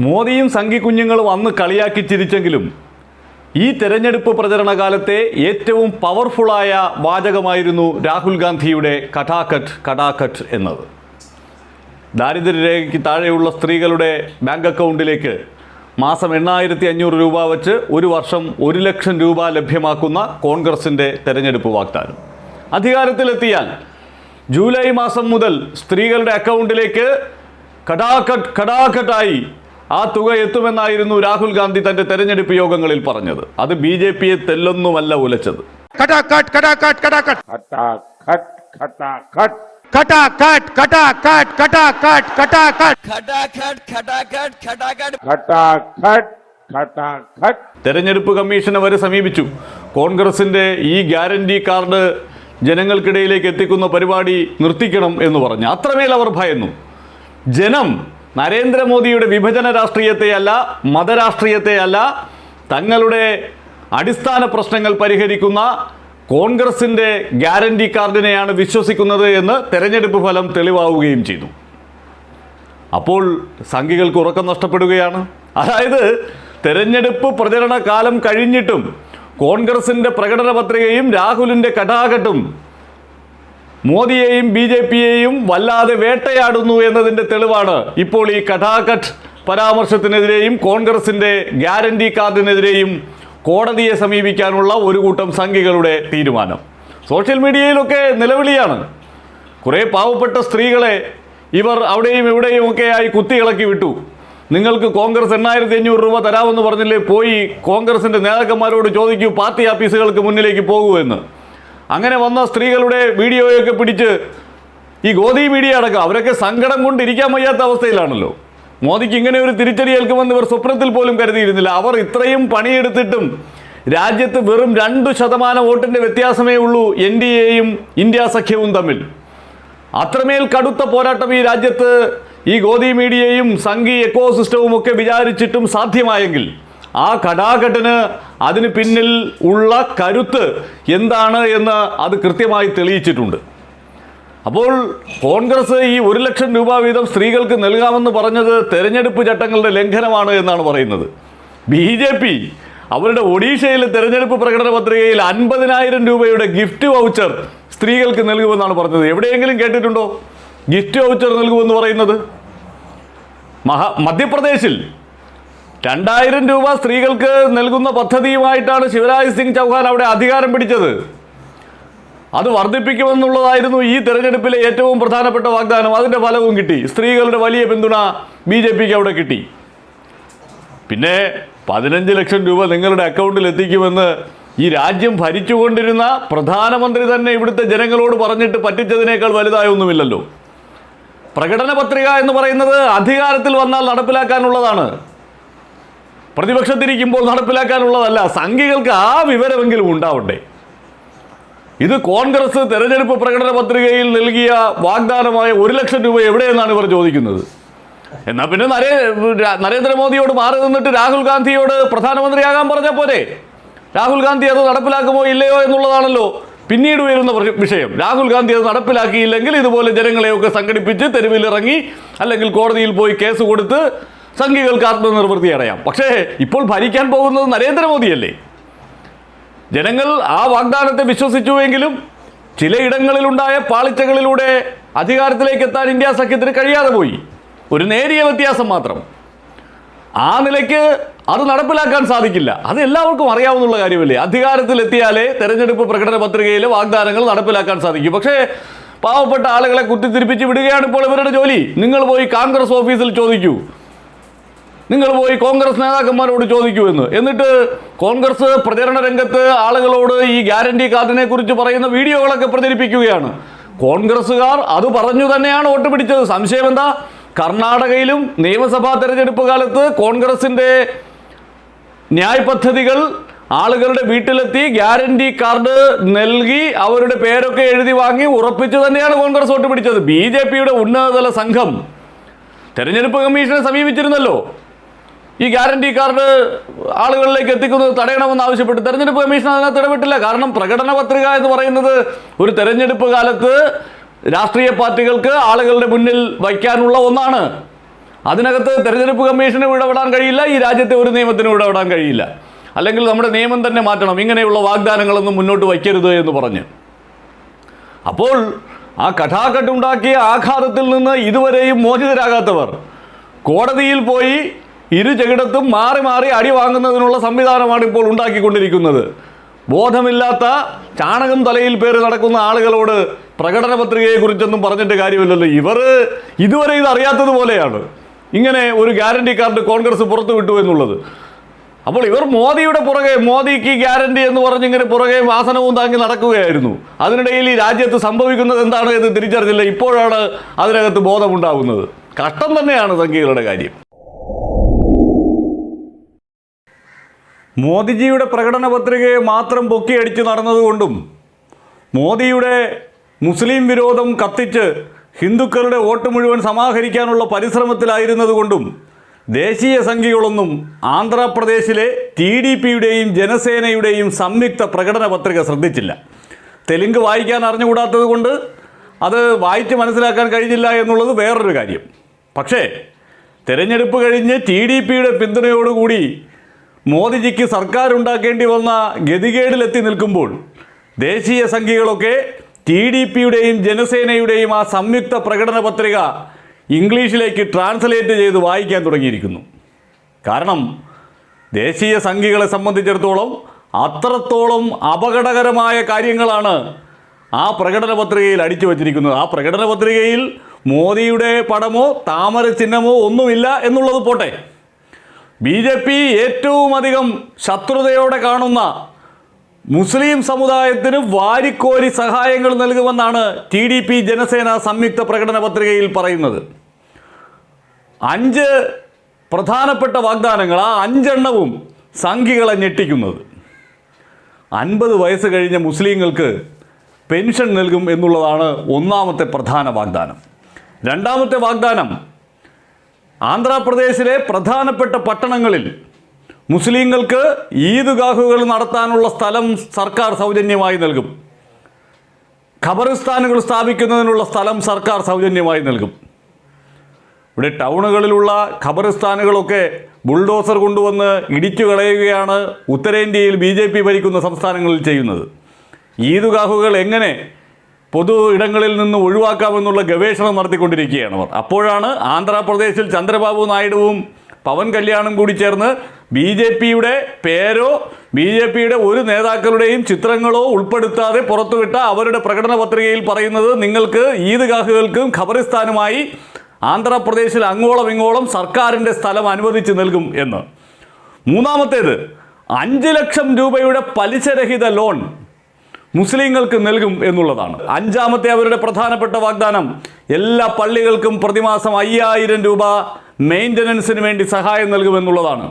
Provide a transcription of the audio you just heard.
മോദിയും സംഘി കുഞ്ഞുങ്ങളും അന്ന് കളിയാക്കി ചിരിച്ചെങ്കിലും ഈ തെരഞ്ഞെടുപ്പ് പ്രചരണ കാലത്തെ ഏറ്റവും പവർഫുള്ളായ വാചകമായിരുന്നു രാഹുൽ ഗാന്ധിയുടെ കടാക്കട്ട് കടാക്കട്ട് എന്നത്. ദാരിദ്ര്യരേഖയ്ക്ക് താഴെയുള്ള സ്ത്രീകളുടെ ബാങ്ക് അക്കൗണ്ടിലേക്ക് മാസം എണ്ണായിരത്തി അഞ്ഞൂറ് രൂപ വെച്ച് ഒരു വർഷം ഒരു ലക്ഷം രൂപ ലഭ്യമാക്കുന്ന കോൺഗ്രസിന്റെ തെരഞ്ഞെടുപ്പ് വാഗ്ദാനം. അധികാരത്തിലെത്തിയാൽ ജൂലൈ മാസം മുതൽ സ്ത്രീകളുടെ അക്കൗണ്ടിലേക്ക് കടാക്കട്ട് കടാക്കട്ടായി ആ തുക എത്തുമെന്നായിരുന്നു രാഹുൽ ഗാന്ധി തന്റെ തെരഞ്ഞെടുപ്പ് യോഗങ്ങളിൽ പറഞ്ഞത്. അത് ബി ജെ പിയെ തെല്ലൊന്നുമല്ല ഉലച്ചത്. തെരഞ്ഞെടുപ്പ് കമ്മീഷനെ വരെ സമീപിച്ചു. കോൺഗ്രസിന്റെ ഈ ഗ്യാരണ്ടി കാർഡ് ജനങ്ങൾക്കിടയിലേക്ക് എത്തിക്കുന്ന പരിപാടി നിർത്തിക്കണം എന്ന് പറഞ്ഞു. അത്രമേൽ അവർ ഭയന്നു. ജനം നരേന്ദ്രമോദിയുടെ വിഭജന രാഷ്ട്രീയത്തെയല്ല മതരാഷ്ട്രീയത്തെയല്ല തങ്ങളുടെ അടിസ്ഥാന പ്രശ്നങ്ങൾ പരിഹരിക്കുന്ന കോൺഗ്രസിന്റെ ഗ്യാരണ്ടി കാർഡിനെയാണ് വിശ്വസിക്കുന്നത് എന്ന് തെരഞ്ഞെടുപ്പ് ഫലം തെളിവാവുകയും ചെയ്തു. അപ്പോൾ സംഘികൾക്ക് ഉറക്കം നഷ്ടപ്പെടുകയാണ്. അതായത് തെരഞ്ഞെടുപ്പ് പ്രചരണ കാലം കഴിഞ്ഞിട്ടും കോൺഗ്രസിന്റെ പ്രകടന പത്രികയും രാഹുലിന്റെ കടാകട്ടും മോദിയെയും ബി ജെ പിയെയും വല്ലാതെ വേട്ടയാടുന്നു എന്നതിന്റെ തെളിവാണ് ഇപ്പോൾ ഈ കഥാകട്ട് പരാമർശത്തിനെതിരെയും കോൺഗ്രസിന്റെ ഗ്യാരണ്ടി കാർഡിനെതിരെയും കോടതിയെ സമീപിക്കാനുള്ള ഒരു കൂട്ടം സംഘികളുടെ തീരുമാനം. സോഷ്യൽ മീഡിയയിലൊക്കെ നിലവിളിയാണ്. കുറേ പാവപ്പെട്ട സ്ത്രീകളെ ഇവർ അവിടെയും ഇവിടെയും ഒക്കെയായി കുത്തിയിളക്കി വിട്ടു. നിങ്ങൾക്ക് കോൺഗ്രസ് എണ്ണായിരത്തി അഞ്ഞൂറ് രൂപ തരാമെന്ന് പറഞ്ഞില്ലേ? പോയി കോൺഗ്രസിന്റെ നേതാക്കന്മാരോട് ചോദിക്കൂ പാർട്ടി ഓഫീസുകൾക്ക് മുന്നിലേക്ക് പോകൂ എന്ന്. അങ്ങനെ വന്ന സ്ത്രീകളുടെ വീഡിയോയൊക്കെ പിടിച്ച് ഈ ഗോദി മീഡിയ അടക്കം അവരൊക്കെ സങ്കടം കൊണ്ട് ഇരിക്കാൻ വയ്യാത്ത അവസ്ഥയിലാണല്ലോ. മോദിക്ക് ഇങ്ങനെ ഒരു തിരിച്ചടിയേൽക്കുമെന്ന് ഇവർ സ്വപ്നത്തിൽ പോലും കരുതിയിരുന്നില്ല. അവർ ഇത്രയും പണിയെടുത്തിട്ടും രാജ്യത്ത് വെറും രണ്ടു ശതമാനം വോട്ടിന്റെ വ്യത്യാസമേ ഉള്ളൂ എൻ ഡി എയും ഇന്ത്യ സഖ്യവും തമ്മിൽ. അത്രമേൽ കടുത്ത പോരാട്ടം ഈ രാജ്യത്ത് ഈ ഗോദി മീഡിയയും സംഘി എക്കോ സിസ്റ്റവും ഒക്കെ വിചാരിച്ചിട്ടും സാധ്യമായെങ്കിൽ ആ ഘടാഘട്ടന് അതിന് പിന്നിൽ ഉള്ള കരുത്ത് എന്താണ് എന്ന് അത് കൃത്യമായി തെളിയിച്ചിട്ടുണ്ട്. അപ്പോൾ കോൺഗ്രസ് ഈ ഒരു ലക്ഷം രൂപ വീതം സ്ത്രീകൾക്ക് നൽകാമെന്ന് പറഞ്ഞത് തെരഞ്ഞെടുപ്പ് ചട്ടങ്ങളുടെ ലംഘനമാണ് എന്നാണ് പറയുന്നത്. ബി ജെ പി അവരുടെ ഒഡീഷയിലെ തെരഞ്ഞെടുപ്പ് പ്രകടന പത്രികയിൽ അൻപതിനായിരം രൂപയുടെ ഗിഫ്റ്റ് വൗച്ചർ സ്ത്രീകൾക്ക് നൽകുമെന്നാണ് പറഞ്ഞത്. എവിടെയെങ്കിലും കേട്ടിട്ടുണ്ടോ? ഗിഫ്റ്റ് വൗച്ചർ നൽകുമെന്ന് പറയുന്നത്? മഹാ മധ്യപ്രദേശിൽ രണ്ടായിരം രൂപ സ്ത്രീകൾക്ക് നൽകുന്ന പദ്ധതിയുമായിട്ടാണ് ശിവരാജ് സിംഗ് ചൗഹാൻ അവിടെ അധികാരം പിടിച്ചത്. അത് വർദ്ധിപ്പിക്കുമെന്നുള്ളതായിരുന്നു ഈ തെരഞ്ഞെടുപ്പിലെ ഏറ്റവും പ്രധാനപ്പെട്ട വാഗ്ദാനം. അതിന്റെ ഫലവും കിട്ടി. സ്ത്രീകളുടെ വലിയ പിന്തുണ ബി ജെ പിക്ക് അവിടെ കിട്ടി. പിന്നെ പതിനഞ്ച് ലക്ഷം രൂപ നിങ്ങളുടെ അക്കൗണ്ടിൽ എത്തിക്കുമെന്ന് ഈ രാജ്യം ഭരിച്ചുകൊണ്ടിരുന്ന പ്രധാനമന്ത്രി തന്നെ ഇവിടുത്തെ ജനങ്ങളോട് പറഞ്ഞിട്ട് പറ്റിച്ചതിനേക്കാൾ വലുതായൊന്നുമില്ലല്ലോ പ്രകടന പത്രിക എന്ന് പറയുന്നത് അധികാരത്തിൽ വന്നാൽ നടപ്പിലാക്കാനുള്ളതാണ്. പ്രതിപക്ഷത്തിരിക്കുമ്പോൾ നടപ്പിലാക്കാനുള്ളതല്ല സംഘികൾക്ക് ആ വിവരമെങ്കിലും ഉണ്ടാവണ്ടേ ഇത് കോൺഗ്രസ് തെരഞ്ഞെടുപ്പ് പ്രകടന പത്രികയിൽ നൽകിയ വാഗ്ദാനമായ ഒരു ലക്ഷം രൂപ എവിടെയെന്നാണ് ഇവർ ചോദിക്കുന്നത്? എന്നാൽ പിന്നെ നരേന്ദ്ര നരേന്ദ്രമോദിയോട് മാറി നിന്നിട്ട് രാഹുൽ ഗാന്ധിയോട് പ്രധാനമന്ത്രിയാകാൻ പറഞ്ഞ പോരെ? രാഹുൽ ഗാന്ധി അത് നടപ്പിലാക്കുമോ ഇല്ലയോ എന്നുള്ളതാണല്ലോ പിന്നീട് വരുന്ന വിഷയം. രാഹുൽ ഗാന്ധി അത് നടപ്പിലാക്കിയില്ലെങ്കിൽ ഇതുപോലെ ജനങ്ങളെയൊക്കെ സംഘടിപ്പിച്ച് തെരുവിലിറങ്ങി അല്ലെങ്കിൽ കോടതിയിൽ പോയി കേസ് കൊടുത്ത് സംഘികൾക്ക് ആത്മനിർവൃത്തി അടയാം. പക്ഷേ ഇപ്പോൾ ഭരിക്കാൻ പോകുന്നത് നരേന്ദ്രമോദിയല്ലേ? ജനങ്ങൾ ആ വാഗ്ദാനത്തെ വിശ്വസിച്ചുവെങ്കിലും ചിലയിടങ്ങളിലുണ്ടായ പാളിച്ചകളിലൂടെ അധികാരത്തിലേക്ക് എത്താൻ ഇന്ത്യ സഖ്യത്തിന് കഴിയാതെ പോയി. ഒരു നേരിയ വ്യത്യാസം മാത്രം. ആ നിലയ്ക്ക് അത് നടപ്പിലാക്കാൻ സാധിക്കില്ല. അത് എല്ലാവർക്കും അറിയാവുന്ന കാര്യമല്ലേ? അധികാരത്തിലെത്തിയാലേ തെരഞ്ഞെടുപ്പ് പ്രകടന പത്രികയിലെ വാഗ്ദാനങ്ങൾ നടപ്പിലാക്കാൻ സാധിക്കും. പക്ഷേ പാവപ്പെട്ട ആളുകളെ കുത്തിത്തിരിപ്പിച്ച് വിടുകയാണ് ഇപ്പോൾ ഇവരുടെ ജോലി. നിങ്ങൾ പോയി കോൺഗ്രസ് ഓഫീസിൽ ചോദിക്കൂ. നിങ്ങൾ പോയി കോൺഗ്രസ് നേതാക്കന്മാരോട് ചോദിക്കൂ എന്ന്. എന്നിട്ട് കോൺഗ്രസ് പ്രചരണ രംഗത്ത് ആളുകളോട് ഈ ഗ്യാരണ്ടി കാർഡിനെ കുറിച്ച് പറയുന്ന വീഡിയോകളൊക്കെ പ്രചരിപ്പിക്കുകയാണ്. കോൺഗ്രസ്സുകാർ അത് പറഞ്ഞു തന്നെയാണ് വോട്ട് പിടിച്ചത്. സംശയം എന്താ? കർണാടകയിലും നിയമസഭാ തെരഞ്ഞെടുപ്പ് കാലത്ത് കോൺഗ്രസിന്റെ ന്യായ് പദ്ധതികൾ ആളുകളുടെ വീട്ടിലെത്തി ഗ്യാരണ്ടി കാർഡ് നൽകി അവരുടെ പേരൊക്കെ എഴുതി വാങ്ങി ഉറപ്പിച്ചു തന്നെയാണ് കോൺഗ്രസ് വോട്ട് പിടിച്ചത്. ബി ജെ പിയുടെ ഉന്നതതല സംഘം തെരഞ്ഞെടുപ്പ് കമ്മീഷനെ സമീപിച്ചിരുന്നല്ലോ. ഈ ഗ്യാരണ്ടി കാർഡ് ആളുകളിലേക്ക് എത്തിക്കുന്നത് തടയണമെന്ന് ആവശ്യപ്പെട്ട് തെരഞ്ഞെടുപ്പ് കമ്മീഷൻ അതിനകത്ത് ഇടപെട്ടില്ല കാരണം പ്രകടന പത്രിക എന്ന് പറയുന്നത് ഒരു തെരഞ്ഞെടുപ്പ് കാലത്ത് രാഷ്ട്രീയ പാർട്ടികൾക്ക് ആളുകളുടെ മുന്നിൽ വയ്ക്കാനുള്ള ഒന്നാണ്. അതിനകത്ത് തെരഞ്ഞെടുപ്പ് കമ്മീഷന് ഇടപെടാൻ കഴിയില്ല ഈ രാജ്യത്തെ ഒരു നിയമത്തിനും ഇടപെടാൻ കഴിയില്ല. അല്ലെങ്കിൽ നമ്മുടെ നിയമം തന്നെ മാറ്റണം. ഇങ്ങനെയുള്ള വാഗ്ദാനങ്ങളൊന്നും മുന്നോട്ട് വയ്ക്കരുത് എന്ന് പറഞ്ഞ്. അപ്പോൾ ആ കഥാകട്ടുണ്ടാക്കിയ ആഘാതത്തിൽ നിന്ന് ഇതുവരെയും മോചിതരാകാത്തവർ കോടതിയിൽ പോയി ഇരു ചെകിടത്തും മാറി മാറി അടി വാങ്ങുന്നതിനുള്ള സംവിധാനമാണ് ഇപ്പോൾ ഉണ്ടാക്കിക്കൊണ്ടിരിക്കുന്നത്. ബോധമില്ലാത്ത ചാണകം തലയിൽ പേര് നടക്കുന്ന ആളുകളോട് പ്രകടന പത്രികയെക്കുറിച്ചൊന്നും പറഞ്ഞിട്ട് കാര്യമില്ലല്ലോ. ഇവർ ഇതുവരെ ഇത് അറിയാത്തതുപോലെയാണ് ഇങ്ങനെ ഒരു ഗ്യാരണ്ടി കാർഡ് കോൺഗ്രസ് പുറത്തുവിട്ടു എന്നുള്ളത്. അപ്പോൾ ഇവർ മോദിയുടെ പുറകെ മോദിക്ക് ഗ്യാരണ്ടി എന്ന് പറഞ്ഞ് ഇങ്ങനെ പുറകെ വാസനവും താങ്ങി നടക്കുകയായിരുന്നു. അതിനിടയിൽ ഈ രാജ്യത്ത് സംഭവിക്കുന്നത് എന്താണ് എന്ന് തിരിച്ചറിഞ്ഞില്ല. ഇപ്പോഴാണ് അതിനകത്ത് ബോധമുണ്ടാകുന്നത് കഷ്ടം തന്നെയാണ് സംഖ്യകളുടെ കാര്യം. മോദിജിയുടെ പ്രകടന പത്രികയെ മാത്രം പൊക്കിയടിച്ച് നടന്നതുകൊണ്ടും മോദിയുടെ മുസ്ലിം വിരോധം കത്തിച്ച് ഹിന്ദുക്കളുടെ വോട്ട് മുഴുവൻ സമാഹരിക്കാനുള്ള പരിശ്രമത്തിലായിരുന്നതുകൊണ്ടും ദേശീയ സംഖ്യകളൊന്നും ആന്ധ്രാപ്രദേശിലെ ടി ഡി പിയുടെയും ജനസേനയുടെയും സംയുക്ത പ്രകടന പത്രിക ശ്രദ്ധിച്ചില്ല. തെലുങ്ക് വായിക്കാൻ അറിഞ്ഞുകൂടാത്തത് കൊണ്ട് അത് വായിച്ച് മനസ്സിലാക്കാൻ കഴിഞ്ഞില്ല എന്നുള്ളത് വേറൊരു കാര്യം. പക്ഷേ തെരഞ്ഞെടുപ്പ് കഴിഞ്ഞ് ടി ഡി പിയുടെ പിന്തുണയോടുകൂടി മോദിജിക്ക് സർക്കാർ ഉണ്ടാക്കേണ്ടി വന്ന ഗതികേടിലെത്തി നിൽക്കുമ്പോൾ ദേശീയ സംഖ്യകളൊക്കെ ടി ഡി പിയുടെയും ജനസേനയുടെയും ആ സംയുക്ത പ്രകടന പത്രിക ഇംഗ്ലീഷിലേക്ക് ട്രാൻസ്ലേറ്റ് ചെയ്ത് വായിക്കാൻ തുടങ്ങിയിരിക്കുന്നു. കാരണം ദേശീയ സംഖ്യകളെ സംബന്ധിച്ചിടത്തോളം അത്രത്തോളം അപകടകരമായ കാര്യങ്ങളാണ് ആ പ്രകടന പത്രികയിൽ അടിച്ചു വച്ചിരിക്കുന്നത്. ആ പ്രകടന പത്രികയിൽ മോദിയുടെ പടമോ താമര ചിഹ്നമോ ഒന്നുമില്ല എന്നുള്ളത് പോട്ടെ. ബി ജെ പി ഏറ്റവും അധികം ശത്രുതയോടെ കാണുന്ന മുസ്ലിം സമുദായത്തിന് വാരിക്കോരി സഹായങ്ങൾ നൽകുമെന്നാണ് ടി ഡി പി ജനസേന സംയുക്ത പ്രകടന പത്രികയിൽ പറയുന്നത്. അഞ്ച് പ്രധാനപ്പെട്ട വാഗ്ദാനങ്ങൾ ആ അഞ്ചെണ്ണവും സംഖ്യകളെ ഞെട്ടിക്കുന്നത്. അൻപത് വയസ്സ് കഴിഞ്ഞ മുസ്ലിങ്ങൾക്ക് പെൻഷൻ നൽകും എന്നുള്ളതാണ് ഒന്നാമത്തെ പ്രധാന വാഗ്ദാനം. രണ്ടാമത്തെ വാഗ്ദാനം ആന്ധ്രാപ്രദേശിലെ പ്രധാനപ്പെട്ട പട്ടണങ്ങളിൽ മുസ്ലിങ്ങൾക്ക് ഈദ്ഗാഹുകൾ നടത്താനുള്ള സ്ഥലം സർക്കാർ സൗജന്യമായി നൽകും. ഖബറിസ്ഥാനുകൾ സ്ഥാപിക്കുന്നതിനുള്ള സ്ഥലം സർക്കാർ സൗജന്യമായി നൽകും. ഇവിടെ ടൗണുകളിലുള്ള ഖബറിസ്ഥാനുകളൊക്കെ ബുൾഡോസർ കൊണ്ടുവന്ന് ഇടിച്ചു കളയുകയാണ് ഉത്തരേന്ത്യയിൽ ബി ഭരിക്കുന്ന സംസ്ഥാനങ്ങളിൽ ചെയ്യുന്നത്. ഈദ്ഗാഹുകൾ എങ്ങനെ പൊതു ഇടങ്ങളിൽ നിന്ന് ഒഴിവാക്കാമെന്നുള്ള ഗവേഷണം നടത്തിക്കൊണ്ടിരിക്കുകയാണ് അവർ. അപ്പോഴാണ് ആന്ധ്രാപ്രദേശിൽ ചന്ദ്രബാബു നായിഡുവും പവൻ കല്യാണും കൂടി ചേർന്ന് ബി ജെ പിയുടെ പേരോ ബി ജെ പിയുടെ ഒരു നേതാക്കളുടെയും ചിത്രങ്ങളോ ഉൾപ്പെടുത്താതെ പുറത്തുവിട്ട അവരുടെ പ്രകടന പത്രികയിൽ പറയുന്നത് നിങ്ങൾക്ക് ഈദ്ഗാഹുകൾക്കും ഖബറിസ്ഥാനുമായി ആന്ധ്രാപ്രദേശിൽ അങ്ങോളം ഇങ്ങോളം സർക്കാരിന്റെ സ്ഥലം അനുവദിച്ച് നൽകും എന്ന്. മൂന്നാമത്തേത് അഞ്ച് ലക്ഷം രൂപയുടെ പലിശരഹിത ലോൺ മുസ്ലിങ്ങൾക്ക് നൽകും എന്നുള്ളതാണ്. അഞ്ചാമത്തെ അവരുടെ പ്രധാനപ്പെട്ട വാഗ്ദാനം എല്ലാ പള്ളികൾക്കും പ്രതിമാസം അയ്യായിരം രൂപ മെയിന്റനൻസിന് വേണ്ടി സഹായം നൽകുമെന്നുള്ളതാണ്.